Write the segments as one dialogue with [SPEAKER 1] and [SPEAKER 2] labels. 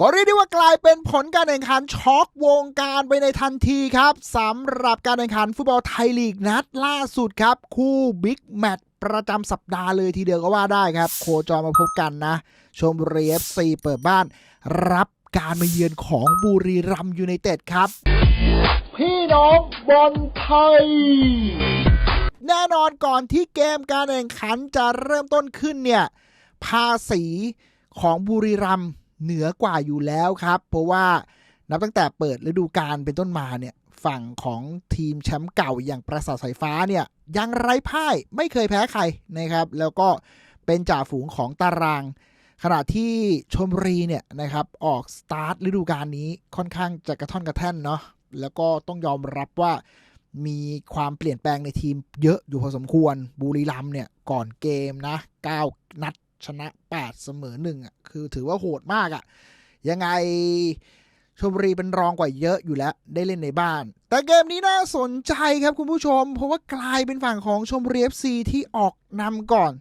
[SPEAKER 1] ก็เรียกได้ว่ากลายเป็นผลการแข่งขันช็อกวงการไปในทันทีครับสำหรับการแข่งขันฟุตบอลไทยลีกนัดล่าสุดครับ คู่บิ๊กแมตช์ประจำสัปดาห์เลยทีเดียวก็ว่าได้ครับ โคจรมาพบกันนะ ชมบุรีเอฟซีเปิดบ้าน รับการมาเยือนของบุรีรัมย์ยูไนเต็ดครับ พี่น้องบอลไทยแน่นอนก่อนที่เกมการแข่งขันจะเริ่มต้นขึ้นเนี่ย ภาษีของบุรีรัมย์ เหนือกว่าอยู่แล้วครับ เพราะว่านับตั้งแต่เปิดฤดูกาลเป็นต้นมาเนี่ยฝั่งของทีมแชมป์เก่าอย่างประสาทสายฟ้าเนี่ยยังไร้พ่ายไม่เคยแพ้ใครนะครับ แล้วก็เป็นจ่าฝูงของตาราง ขณะที่ชมรีเนี่ยนะครับออกสตาร์ทฤดูกาลนี้ค่อนข้างจะกระท่อนกระแท่นเนาะแล้วก็ต้องยอมรับว่ามีความเปลี่ยนแปลงในทีมเยอะอยู่พอสมควรบุรีรัมเนี่ยก่อนเกมนะ 9 นัด ชนะ 8 เสมอ1อะคือถือว่าโหดมากอะ ยังไงชมบุรีเป็นรองกว่าเยอะอยู่แล้ว ได้เล่นในบ้าน แต่เกมนี้น่าสนใจครับคุณผู้ชม เพราะว่ากลายเป็นฝั่งของชมบุรี FC ที่ออกนำก่อน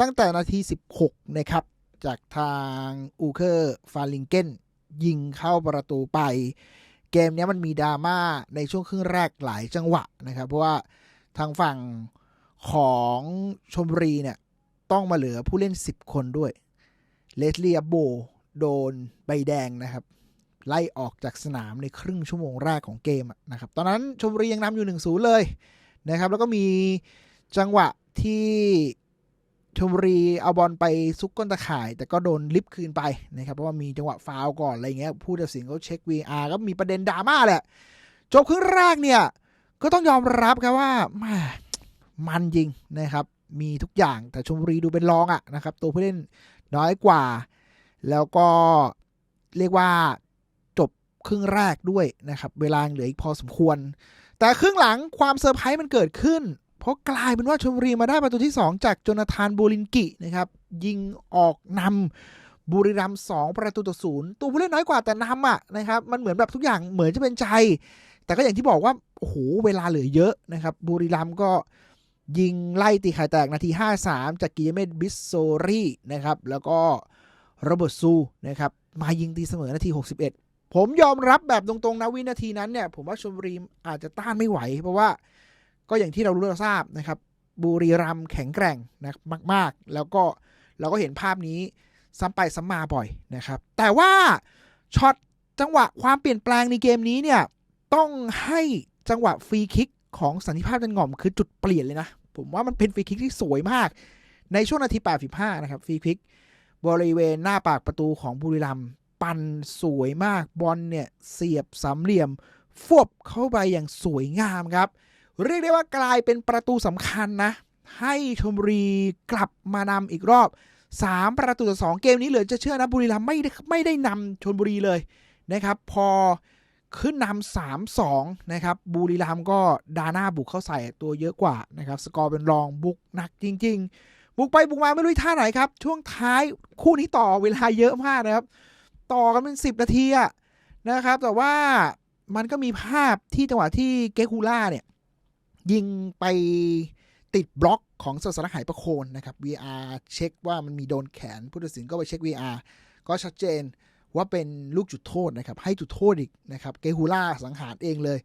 [SPEAKER 1] ตั้งแต่นาที 16 นะครับ จากทางอูเคอร์ฟาลิงเกนยิงเข้าประตูไป เกมนี้มันมีดราม่าในช่วงครึ่งแรกหลายจังหวะนะครับ เพราะว่าทางฝั่งของชมบุรีเนี่ย ต้องมาเหลือผู้เล่น 10 คนด้วยเลสเลียโบโดนใบแดงนะครับ ไล่ออกจากสนามในครึ่งชั่วโมงแรกของเกมนะครับ ตอนนั้นชมบุรียังนำอยู่1นศูนย์เลยนะครับ แล้วก็มีจังหวะที่ชมบุรีเอาบอลไปซุกก้นตะข่าย แต่ก็โดนลิฟต์คืนไปนะครับ เพราะว่ามีจังหวะฟาวก่อนอะไรเงี้ยผู้ตัดสินเขาเช็ค VR ก็มีประเด็นดราม่าแหละ จบครึ่งแรกเนี่ย ก็ต้องยอมรับครับว่าม่มันจริงนะครับ มีทุกอย่างแต่ชมบุรีดูเป็นรองอะนะครับ ตัวผู้เล่นน้อยกว่า แล้วก็เรียกว่าจบครึ่งแรกด้วยนะครับ เวลาเหลืออีกพอสมควร แต่ครึ่งหลังความเซอร์ไพรส์มันเกิดขึ้น เพราะกลายเป็นว่าชมบุรีมาได้ประตูที่ 2 จากโจนาธานโบลินกินะครับ ยิงออกนำบุรีรัมย์สองประตูต่อศูนย์ตัวผู้เล่นน้อยกว่าแต่นำอะนะครับ มันเหมือนแบบทุกอย่างเหมือนจะเป็นใจ แต่ก็อย่างที่บอกว่าโอ้โหเวลาเหลือเยอะนะครับ บุรีรัมย์ก็ ยิงไล่ตีไข่แตกนาที 53 จากกิยเมตบิสโซรีนะครับ แล้วก็โรเบิร์ตซูนะครับ มายิงตีเสมอนาที 61 ผมยอมรับแบบตรงๆนะวินาทีนั้นเนี่ย ผมว่าชมรีมอาจจะต้านไม่ไหว เพราะว่าก็อย่างที่เรารู้เราทราบนะครับ บุรีรัมแข็งแกร่งนะมาก ๆ แล้วก็เราก็เห็นภาพนี้ซ้ำไปซ้ำมาบ่อยนะครับ แต่ว่าช็อตจังหวะความเปลี่ยนแปลงในเกมนี้เนี่ยต้องให้จังหวะฟรีคิกของสันติภาพจันง่อมคือจุดเปลี่ยนเลยนะ ผมว่ามันเป็นฟรีคิกที่สวยมาก ในช่วงนาที 85 นะครับฟรีคิกบริเวณหน้าปากประตูของบุรีรัมปั่นสวยมากบอลเนี่ยเสียบสามเหลี่ยมฟวบเข้าไปอย่างสวยงามครับ เรียกได้ว่ากลายเป็นประตูสำคัญนะ ให้ชมบุรีกลับมานำอีกรอบ 3 ประตูต่อ2เกมนี้เหลือจะเชื่อนะบุรีรัมไม่ได้ไม่ได้นำชนบุรีเลยนะครับ พอ ขึ้นนำสามสองนะครับบุรีรัมก็ดาน้าบุกเข้าใส่ตัวเยอะกว่านะครับสกอร์เป็นรองบุกหนักจริง ๆ บุกไปบุกมาไม่รู้ท่าไหนครับ ช่วงท้ายคู่นี้ต่อเวลาเยอะมากนะครับ ต่อกันเป็นสิบนาทีนะครับ แต่ว่ามันก็มีภาพที่จังหวะที่เกคูล่าเนี่ย ยิงไปติดบล็อกของศาสนหายประโคนนะครับ VR เช็คว่ามันมีโดนแขนผู้ตัดสินก็ไปเช็ค VR ก็ชัดเจน ว่าเป็นลูกจุดโทษนะครับ ให้จุดโทษอีกนะครับ เกฮูล่าสังหารเองเลย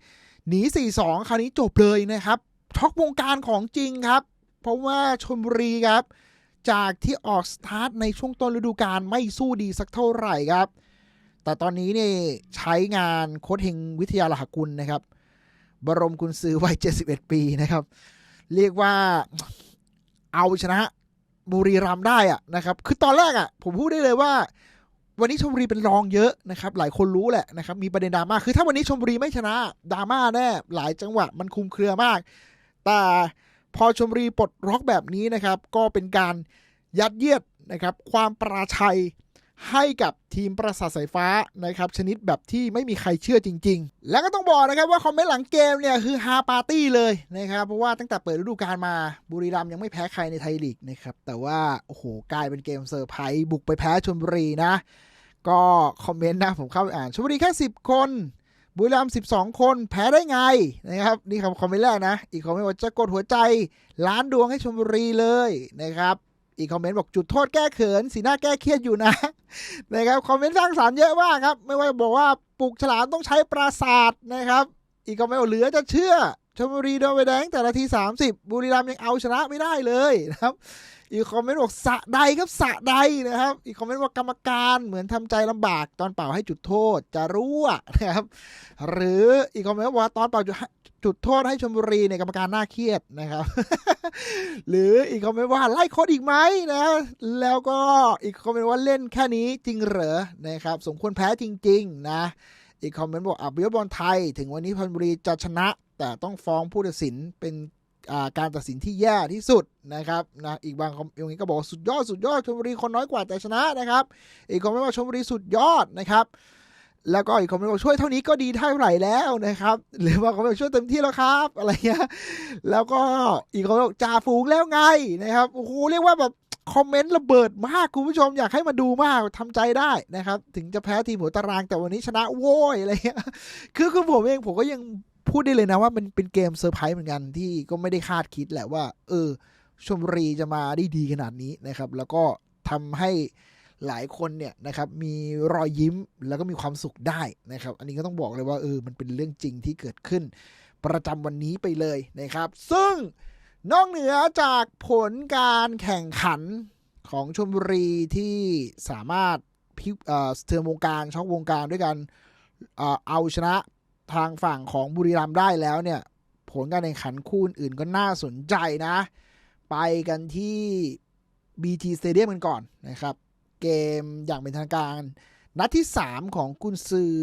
[SPEAKER 1] หนี 4-2 คราวนี้จบเลยนะครับช็อกวงการของจริงครับ เพราะว่าชนบุรีครับ จากที่ออกสตาร์ทในช่วงต้นฤดูกาลไม่สู้ดีสักเท่าไหร่ครับ แต่ตอนนี้นี่ใช้งานโค้ชเฮงวิทยาลหกุลนะครับ บรมกุลซือวัย 71 ปีนะครับ เรียกว่าเอาชนะบุรีรัมได้อะนะครับ คือตอนแรกอะผมพูดได้เลยว่า วันนี้ชมบุรีเป็นรองเยอะนะครับ หลายคนรู้แหละนะครับ มีประเด็นดราม่าคือถ้าวันนี้ชมบุรีไม่ชนะดราม่าแน่หลายจังหวะมันคุมเครือมาก แต่พอชมบุรีปลดล็อกแบบนี้นะครับ ก็เป็นการยัดเยียดนะครับ ความปราชัย ให้กับทีมประสาทสายฟ้านะครับชนิดแบบที่ไม่มีใครเชื่อจริง ๆ แล้วก็ต้องบอกนะครับว่าคอมเมนต์หลังเกมเนี่ยคือฮาปาร์ตี้เลยนะครับเพราะว่าตั้งแต่เปิดฤดูกาลมาบุรีรัมย์ยังไม่แพ้ใครในไทยลีกนะครับแต่ว่าโอ้โหกลายเป็นเกมเซอร์ไพรส์บุกไปแพ้ชลบุรีนะ ก็คอมเมนต์นะผมเข้าไปอ่านชลบุรีแค่ 10 คนบุรีรัมย์12 คนแพ้ได้ไงนะครับนี่คำคอมเมนต์แรกนะ อีกคอมเมนต์ว่าจะกดหัวใจล้านดวงให้ชลบุรีเลยนะครับ อีกคอมเมนต์บอกจุดโทษแก้เขิน สีหน้าแก้เครียดอยู่นะนะครับคอมเมนต์สร้างสารรค์เยอะมากครับ ไม่ว่าบอกว่าปลูกฉลามต้องใช้ปราศาสตร์นะครับ อีกคอมเมนต์บอกเหลือจะเชื่อ ชลบุรีโดนไปแดงแต่ละที 30 บุรีรัมย์ยังเอาชนะไม่ได้เลยนะครับ อีกคอมเมนต์บอกสะใดครับสะใดนะครับ อีกคอมเมนต์ว่ากรรมการเหมือนทำใจลำบากตอนเป่าให้จุดโทษจะรู้อะนะครับ หรืออีกคอมเมนต์ว่าตอนเป่าจุดโทษให้ชลบุรีเนี่ยกรรมการน่าเครียดนะครับ หรืออีกคอมเมนต์ว่าไล่โค้ดอีกไหมนะแล้วก็อีกคอมเมนต์ว่าเล่นแค่นี้จริงเหรอนะครับ สมควรแพ้จริง ๆ นะ อีกคอมเมนต์บอกอับยศบอลไทย ถึงวันนี้พันบุรีจะชนะ แต่ต้องฟ้องผู้ตัดสินเป็นการตัดสินที่แย่ที่สุดนะครับนะอีกบางคอมอย่างนี้ก็บอกสุดยอดสุดยอดชลบุรีคนน้อยกว่าแต่ชนะนะครับ อีกคอมเมนต์ว่าชลบุรีสุดยอดนะครับ แล้วก็อีกคอมเมนต์บอกช่วยเท่านี้ก็ดีเท่าไหร่แล้วนะครับ หรือว่าคอมเมนต์บอกช่วยเต็มที่แล้วครับอะไรเงี้ยแล้วก็อีกคอมเมนต์บอกจ่าฝูงแล้วไงนะครับโอ้โหเรียกว่าแบบ คอมเมนต์ระเบิดมากคุณผู้ชมอยากให้มาดูมากทำใจได้นะครับ ถึงจะแพ้ทีมหัวตารางแต่วันนี้ชนะโว้ยอะไรเงี้ยคือคือผมเองผมก็ยังพูดได้เลยนะว่ามันเป็นเกมเซอร์ไพรส์เหมือนกันที่ก็ไม่ได้คาดคิดแหละว่า เออ ชมรีจะมาได้ดีขนาดนี้นะครับ แล้วก็ทำให้หลายคนเนี่ยนะครับมีรอยยิ้มแล้วก็มีความสุขได้นะครับ อันนี้ก็ต้องบอกเลยว่าเออมันเป็นเรื่องจริงที่เกิดขึ้น ประจำวันนี้ไปเลยนะครับ ซึ่ง นอกเหนือจากผลการแข่งขันของชมบุรีที่สามารถพิเอ่อเทือนวงการช็อกวงการด้วยกันเอาชนะทางฝั่งของบุรีรัมย์ได้แล้วเนี่ย ผลการแข่งขันคู่อื่นก็น่าสนใจนะ ไปกันที่ BT Stadium กันก่อนนะครับ เกมอย่างเป็นทางการ นัดที่ 3 ของกุนซือ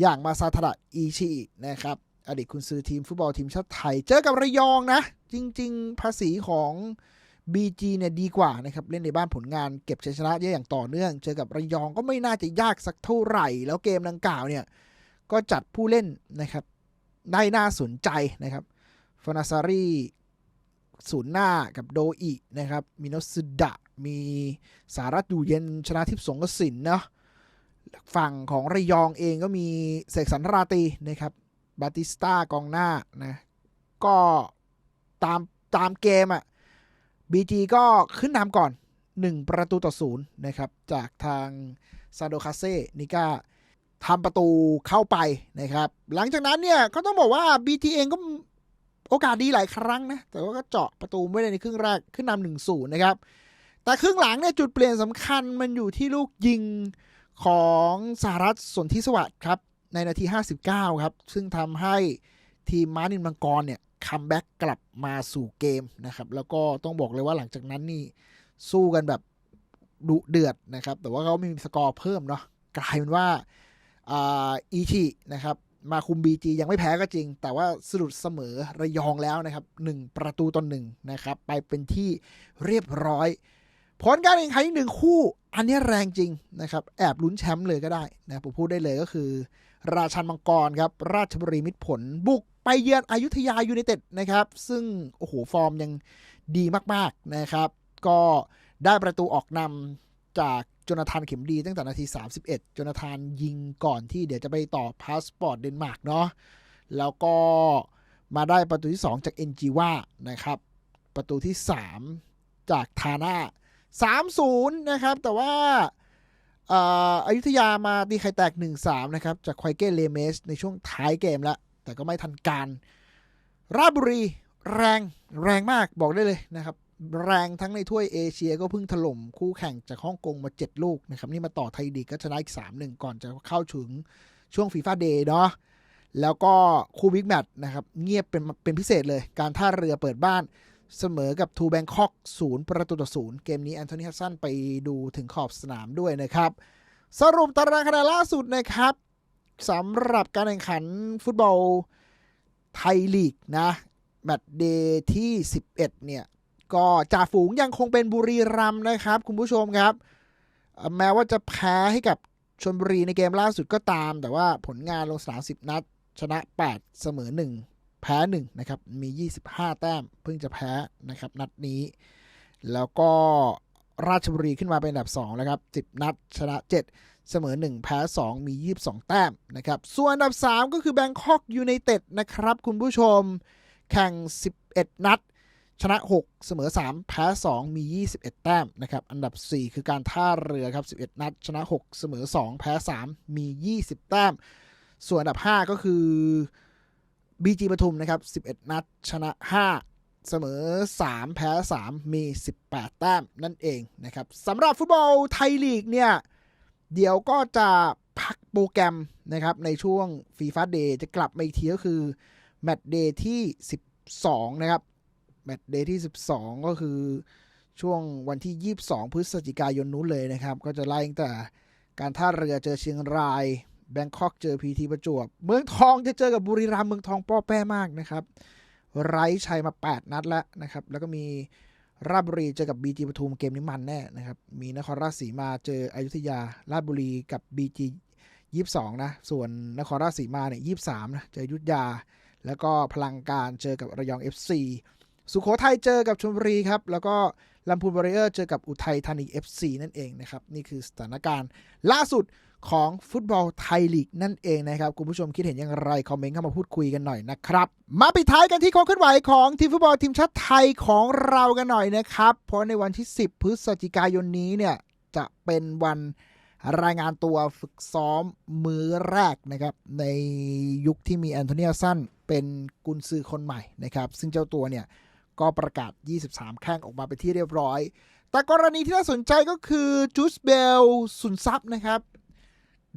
[SPEAKER 1] อย่างมาซาทาดะอีชินะครับ อดีตกุนซือทีมฟุตบอลทีมชาติไทย เจอกับระยองนะ จริง ๆ ภาษีของ BG เนี่ยดีกว่านะครับ เล่นในบ้านผลงานเก็บชัยชนะเยอะอย่างต่อเนื่อง เจอกับระยองก็ไม่น่าจะยากสักเท่าไหร่ แล้วเกมดังกล่าวเนี่ย ก็จัดผู้เล่นนะครับได้น่าสนใจนะครับฟานาซารีศูนย์หน้ากับโดอินะครับ มิโนสุดะ มีสารัตอยู่เย็นชนะทิพย์สงกสินเนาะฝั่งของระยองเองก็มีเสกสรรราตีนะครับ บาติสตากองหน้านะก็ตามตามเกมอะ่ะบีจีก็ขึ้นนำก่อน 1 ประตูต่อศูนย์นะครับ จากทางซาโดคาเซ่นิก้าทำประตูเข้าไปนะครับ หลังจากนั้นเนี่ยก็ต้องบอกว่า BT เองก็โอกาสดีหลายครั้งนะ แต่ว่าก็เจาะประตูไม่ได้ในครึ่งแรกขึ้นนำหนึ่งศูนย์นะครับ แต่ครึ่งหลังเนี่ยจุดเปลี่ยนสำคัญมันอยู่ที่ลูกยิงของสหรัฐสนธิสวัสดิ์ครับ ในนาที 59 ครับ ซึ่งทำให้ทีมม้านินมังกรเนี่ยคัมแบ็กกลับมาสู่เกมนะครับ แล้วก็ต้องบอกเลยว่าหลังจากนั้นนี่สู้กันแบบดุเดือดนะครับ แต่ว่าเขามีสกอร์เพิ่มเนาะกลายเป็นว่าอีชินะครับ มาคุม BG ยังไม่แพ้ก็จริง แต่ว่าสะดุดเสมอระยองแล้วนะครับ 1 ประตูต่อหนึ่งนะครับ ไปเป็นที่เรียบร้อย ผลการแข่งขันอีกหนึ่งคู่ อันนี้แรงจริงนะครับ แอบลุ้นแชมป์เลยก็ได้นะผมพูดได้เลยก็คือ ราชันมังกรครับราชบุรีมิตรผลบุกไปเยือนอยุธยายูไนเต็ดนะครับ ซึ่งโอ้โหฟอร์มยังดีมากๆนะครับ ก็ได้ประตูออกนำจากจนาธานเข็มดีตั้งแต่นาที 31จนาธานยิงก่อนที่เดี๋ยวจะไปต่อพาสปอร์ตเดนมาร์กเนาะแล้วก็มาได้ประตูที่ 2 จากเอ็นจีว่านะครับ ประตูที่ 3 จากทาน่า3-0 นะครับ แต่ว่า อ่ออยุธยามาตีไข่แตก 1-3 นะครับ จากควายเก้เลเมส ในช่วงท้ายเกมแล้ว แต่ก็ไม่ทันการ ราบุรีแรงแรงมากบอกได้เลยนะครับ แรงทั้งในถ้วยเอเชียก็เพิ่งถล่มคู่แข่งจากฮ่องกงมา 7 ลูกนะครับ นี่มาต่อไทยดีกก็ชนะอีก 3-1 ก่อนจะเข้าถึงช่วงฟีฟ่าเดย์เนาะแล้วก็คู่บิ๊กแมตช์นะครับ เงียบเป็นเป็นพิเศษเลยการท่าเรือเปิดบ้าน เสมอกับทูแบงคอกศูนย์ประตูต่อศูนย์เกมนี้แอนโทนีฮัสซันไปดูถึงขอบสนามด้วยนะครับ สรุปตารางคะแนนล่าสุดนะครับสำหรับการแข่งขันฟุตบอลไทยลีกนะแมตช์เดย์ที่ 11 เนี่ย ก็จ่าฝูงยังคงเป็นบุรีรัมย์นะครับ คุณผู้ชมครับ แม้ว่าจะแพ้ให้กับชนบุรีในเกมล่าสุดก็ตาม แต่ว่าผลงานลงสนาม10 นัด ชนะ 8 เสมอ 1 แพ้1นะครับมี 25 แต้มเพิ่งจะแพ้นะครับนัดนี้ แล้วก็ราชบุรีขึ้นมาเป็นอันดับ 2 แล้วครับ 10 นัดชนะ 7 เสมอ 1 แพ้ 2 มี 22 แต้มนะครับ ส่วนอันดับ 3 ก็คือแบงคอกยูไนเต็ดนะครับ คุณผู้ชมแข่ง 11 นัด ชนะ 6 เสมอ 3 แพ้ 2 มี 21 แต้มนะครับอันดับ 4 คือการท่าเรือครับ 11 นัด ชนะ 6 เสมอ 2 แพ้ 3 มี 20 แต้ม ส่วนอันดับ 5 ก็คือ BG ปทุมนะครับ 11 นัด ชนะ 5 เสมอ 3 แพ้ 3 มี 18 แต้มนั่นเองนะครับสำหรับฟุตบอลไทยลีกเนี่ย เดี๋ยวก็จะพักโปรแกรมนะครับ ในช่วงฟีฟ่าเดย์จะกลับมาอีกทีก็คือ แมตช์เดย์ที่ 12 นะครับ แมตช์เดย์ที่ 12 ก็คือช่วงวันที่ 22 พฤศจิกายนนู้นเลยนะครับ ก็จะไล่ตั้งแต่การท่าเรือเจอเชียงราย แบงคอกเจอพีทีประจวบ เมืองทองจะเจอกับบุรีรัมย์เมืองทองป้อแป้มากนะครับไร้ชัยมา 8 นัดแล้วนะครับ แล้วก็มีราชบุรีเจอกับบีจีปทุมเกมนี้มันแน่นะครับ มีนครราชสีมาเจออยุธยา ราชบุรีกับบีจียี่สองนะ ส่วนนครราชสีมาเนี่ยยี่สามนะเจออยุธยา แล้วก็พลังการเจอกับระยอง FC สุโขทัยเจอกับชลบุรีครับ แล้วก็ลำพูนบริเออร์เจอกับอุทัยธานี FC นั่นเองนะครับ นี่คือสถานการณ์ล่าสุด ของฟุตบอลไทยลีกนั่นเองนะครับ คุณผู้ชมคิดเห็นอย่างไร คอมเมนต์เข้ามาพูดคุยกันหน่อยนะครับ มาปิดท้ายกันที่ความเคลื่อนไหวของทีมฟุตบอลทีมชาติไทยของเรากันหน่อยนะครับ เพราะในวันที่ 10 พฤศจิกายนนี้เนี่ยจะเป็นวันรายงานตัวฝึกซ้อมมือแรกนะครับ ในยุคที่มีแอนโทนีสันเป็นกุนซือคนใหม่นะครับ ซึ่งเจ้าตัวเนี่ยก็ประกาศ 23 แข้งออกมาไปที่เรียบร้อย แต่กรณีที่น่าสนใจก็คือจูสเบลสุนซับนะครับ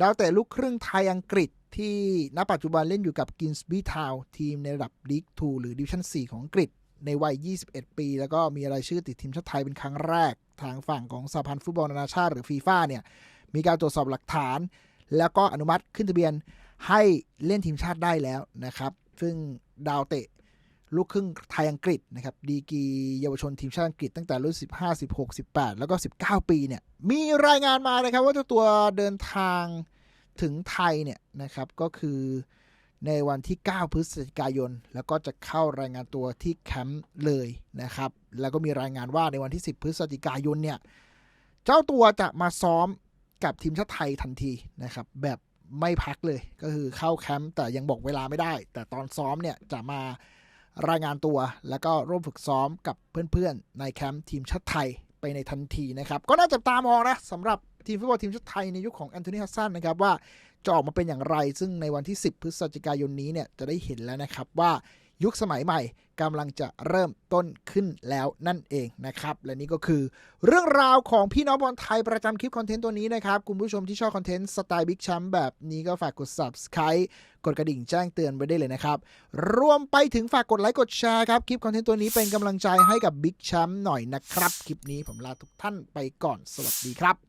[SPEAKER 1] ดาวเตะลูกครึ่งไทยอังกฤษที่ณปัจจุบันเล่นอยู่กับกินส์บีทาวทีมในระดับลีก 2 หรือดิวิชั่น 4 ของอังกฤษ ในวัย 21 ปี แล้วก็มีรายชื่อติดทีมชาติไทยเป็นครั้งแรก ทางฝั่งของสหพันธ์ฟุตบอลนานาชาติหรือฟีฟ่าเนี่ย มีการตรวจสอบหลักฐาน แล้วก็อนุมัติขึ้นทะเบียนให้เล่นทีมชาติได้แล้วนะครับ ซึ่งดาวเตะ ลูกครึ่งไทยอังกฤษนะครับดีกีเยาวชนทีมชาติอังกฤษตั้งแต่รุ่น 15 16 18 แล้วก็ 19 ปีเนี่ยมีรายงานมานะครับว่าเจ้าตัวเดินทางถึงไทยเนี่ยนะครับก็คือในวันที่ 9 พฤศจิกายน แล้วก็จะเข้ารายงานตัวที่แคมป์เลยนะครับ แล้วก็มีรายงานว่าในวันที่ 10 พฤศจิกายนเนี่ยเจ้าตัวจะมาซ้อมกับทีมชาติไทยทันทีนะครับแบบไม่พักเลยก็คือเข้าแคมป์แต่ยังบอกเวลาไม่ได้ แต่ตอนซ้อมเนี่ยจะมา รายงานตัว แล้วก็ร่วมฝึกซ้อมกับเพื่อนๆ ในแคมป์ทีมชาติไทยไปในทันทีนะครับ ก็น่าจับตามองนะสำหรับทีมฟุตบอลทีมชาติไทยในยุคของแอนโทนีฮัสซันนะครับว่าจะออกมาเป็นอย่างไร ซึ่งในวันที่ 10 พฤศจิกายนนี้เนี่ยจะได้เห็นแล้วนะครับว่า ยุคสมัยใหม่กำลังจะเริ่มต้นขึ้นแล้วนั่นเองนะครับ และนี่ก็คือเรื่องราวของพี่น้องบอลไทยประจำคลิปคอนเทนต์ตัวนี้นะครับ คุณผู้ชมที่ชอบคอนเทนต์สไตล์บิ๊กแชมป์แบบนี้ก็ฝากกด subscribe กดกระดิ่งแจ้งเตือนไว้ได้เลยนะครับ รวมไปถึงฝากกดไลค์กดแชร์ครับ คลิปคอนเทนต์ตัวนี้เป็นกำลังใจให้กับบิ๊กแชมป์หน่อยนะครับ คลิปนี้ผมลาทุกท่านไปก่อนสวัสดีครับ